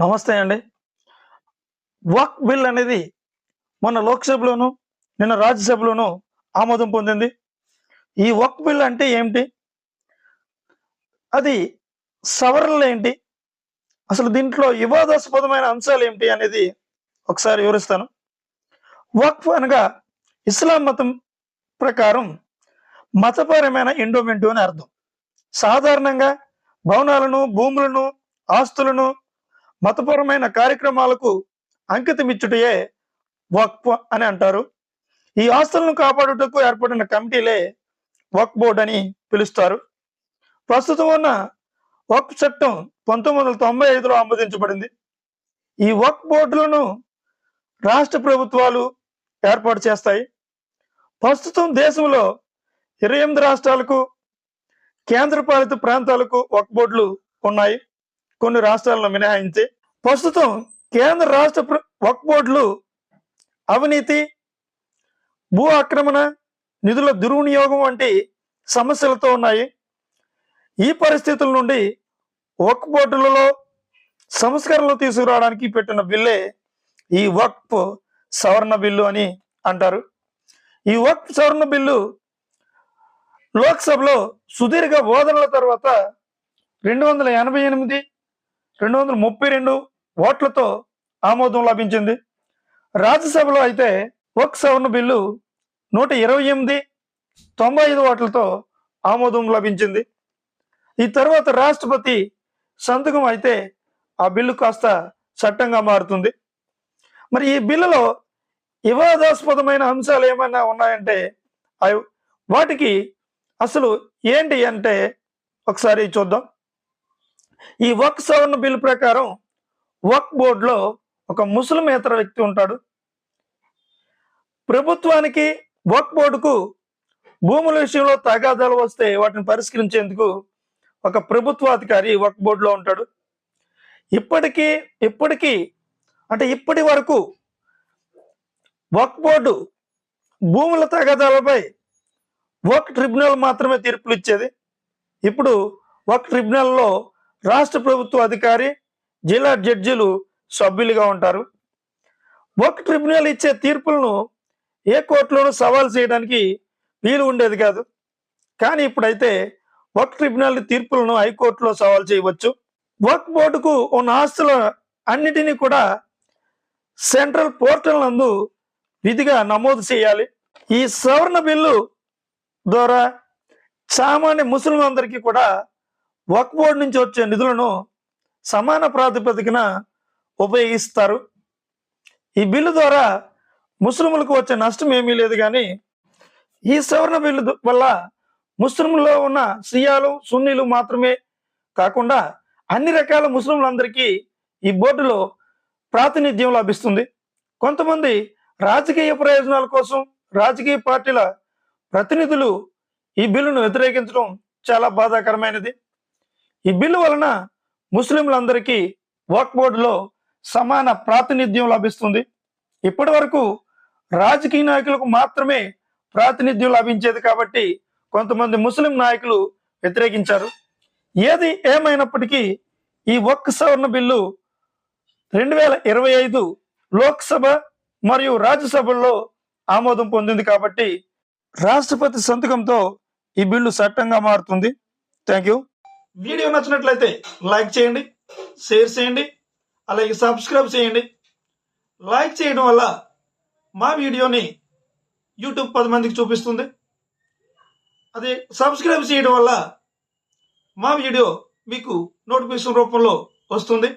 నమస్తే అండి. Walk bill అనేది మొన్న లోక్సభలోను నిన్న రాజ్యసభలోను ఆమోదం పొందింది. ఈ వాక్ బిల్ అంటే ఏమిటి? అది సవరణలు ఏంటి? అసలు దీంట్లో వివాదాస్పదమైన అంశాలు ఏమిటి అనేది ఒకసారి వివరిస్తాను. వక్ఫ్ అనగా ఇస్లాం మతం ప్రకారం మతపరమైన ఎండోమెంటు అని అర్థం. సాధారణంగా భవనాలను భూములను ఆస్తులను మతపరమైన కార్యక్రమాలకు అంకితమిచ్చుటయే వక్ఫ్ అని అంటారు. ఈ ఆస్తులను కాపాడుటకు ఏర్పడిన కమిటీలే వక్ బోర్డ్ అని పిలుస్తారు. ప్రస్తుతం ఉన్న వక్ చట్టం పంతొమ్మిది వందల తొంభై ఐదులో ఆమోదించబడింది. ఈ వక్ బోర్డులను రాష్ట్ర ప్రభుత్వాలు ఏర్పాటు చేస్తాయి. ప్రస్తుతం దేశంలో ఇరవై ఎనిమిది రాష్ట్రాలకు కేంద్రపాలిత ప్రాంతాలకు వక్ బోర్డులు ఉన్నాయి. కొన్ని రాష్ట్రాలను మినహాయించి ప్రస్తుతం కేంద్ర రాష్ట్ర ప్ర- వక్ బోర్డులు అవినీతి భూ ఆక్రమణ నిధుల దుర్వినియోగం వంటి సమస్యలతో ఉన్నాయి. ఈ పరిస్థితుల నుండి వక్ బోర్డులలో సంస్కరణలు తీసుకురావడానికి పెట్టిన బిల్లే ఈ వక్ఫ్ సవరణ బిల్లు అని అంటారు. ఈ వక్ఫ్ సవరణ బిల్లు లోక్సభలో సుదీర్ఘ బోధనల తర్వాత రెండు వందల ఎనభై ఎనిమిది రెండు వందల ముప్పై రెండు ఓట్లతో ఆమోదం లభించింది. రాజ్యసభలో అయితే ఒక సవరణ బిల్లు నూట ఇరవై ఎనిమిది తొంభై ఐదు ఓట్లతో ఆమోదం లభించింది. ఈ తర్వాత రాష్ట్రపతి సంతకం అయితే ఆ బిల్లు కాస్త చట్టంగా మారుతుంది. మరి ఈ బిల్లులో వివాదాస్పదమైన అంశాలు ఏమైనా ఉన్నాయంటే వాటికి అసలు ఏంటి అంటే ఒకసారి చూద్దాం. ఈ వక్ సవరణ బిల్లు ప్రకారం వక్ బోర్డులో ఒక ముస్లిమేతర వ్యక్తి ఉంటాడు. ప్రభుత్వానికి వక్ బోర్డుకు భూముల విషయంలో తగాదాలు వస్తే వాటిని పరిష్కరించేందుకు ఒక ప్రభుత్వాధికారి వక్ బోర్డులో ఉంటాడు. ఇప్పటికీ ఇప్పటికీ అంటే ఇప్పటి వరకు వక్ బోర్డు భూముల తగాదాలపై ఒక ట్రిబ్యునల్ మాత్రమే తీర్పులు ఇచ్చేది. ఇప్పుడు వక్ ట్రిబ్యునల్లో రాష్ట్ర ప్రభుత్వ అధికారి జిల్లా జడ్జిలు సభ్యులుగా ఉంటారు. వక్ ట్రిబ్యునల్ ఇచ్చే తీర్పులను ఏ కోర్టులోనూ సవాల్ చేయడానికి వీలు ఉండేది కాదు. కానీ ఇప్పుడైతే వక్ ట్రిబ్యునల్ తీర్పులను హైకోర్టులో సవాల్ చేయవచ్చు. వర్క్ బోర్డుకు ఉన్న ఆస్తుల అన్నిటినీ కూడా సెంట్రల్ పోర్టల్ నందు విధిగా నమోదు చేయాలి. ఈ సవరణ బిల్లు ద్వారా సామాన్య ముస్లిం అందరికీ కూడా వక్ బోర్డు నుంచి వచ్చే నిధులను సమాన ప్రాతిపదికన ఉపయోగిస్తారు. ఈ బిల్లు ద్వారా ముస్లింలకు వచ్చే నష్టం ఏమీ లేదు కానీ ఈ సవరణ బిల్లు వల్ల ముస్లింలో ఉన్న షియాలు సున్నీలు మాత్రమే కాకుండా అన్ని రకాల ముస్లింలందరికీ ఈ బోర్డులో ప్రాతినిధ్యం లభిస్తుంది. కొంతమంది రాజకీయ ప్రయోజనాల కోసం రాజకీయ పార్టీల ప్రతినిధులు ఈ బిల్లును వ్యతిరేకించడం చాలా బాధాకరమైనది. ఈ బిల్లు వలన ముస్లింలందరికీ వర్క్ బోర్డులో సమాన ప్రాతినిధ్యం లభిస్తుంది. ఇప్పటి వరకు రాజకీయ నాయకులకు మాత్రమే ప్రాతినిధ్యం లభించేది కాబట్టి కొంతమంది ముస్లిం నాయకులు వ్యతిరేకించారు. ఏది ఏమైనప్పటికీ ఈ వక్ సవరణ బిల్లు రెండు వేల ఇరవై ఐదు లోక్సభ మరియు రాజ్యసభల్లో ఆమోదం పొందింది కాబట్టి రాష్ట్రపతి సంతకంతో ఈ బిల్లు చట్టంగా మారుతుంది. Thank you. వీడియో నచ్చినట్లయితే లైక్ చేయండి షేర్ చేయండి అలాగే సబ్స్క్రైబ్ చేయండి. లైక్ చేయడం వల్ల మా వీడియోని యూట్యూబ్ పది మందికి చూపిస్తుంది. అదే సబ్స్క్రైబ్ చేయడం వల్ల మా వీడియో మీకు నోటిఫికేషన్ రూపంలో వస్తుంది.